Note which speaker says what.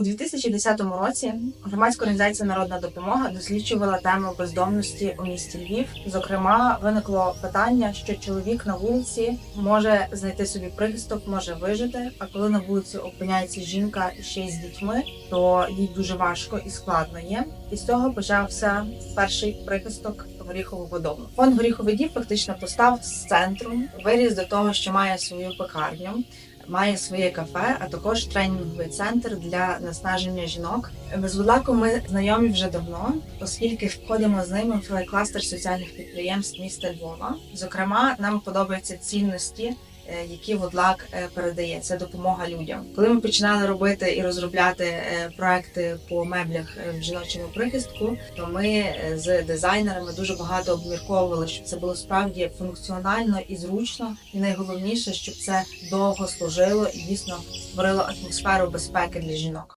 Speaker 1: У 2010 році громадська організація Народна допомога досліджувала тему бездомності у місті Львів. Зокрема, виникло питання, що чоловік на вулиці може знайти собі прихисток, може вижити. А коли на вулиці опиняється жінка ще й з дітьми, то їй дуже важко і складно є. І з цього почався перший прихисток горіхового дому. Фонд горіховий дім фактично постав з центру, виріс до того, що має свою пекарню має своє кафе, а також тренінговий центр для наснаження жінок. З Вудлаком ми знайомі вже давно, оскільки входимо з ними в кластер соціальних підприємств міста Львова. Зокрема, нам подобаються цінності. Е, Які Водлак е, передає, це допомога людям. Коли ми починали робити і розробляти е, проекти по меблях в жіночому прихистку, то ми з дизайнерами дуже багато обмірковували, щоб це було справді функціонально і зручно, і найголовніше, щоб це довго служило і дійсно створило атмосферу безпеки для жінок.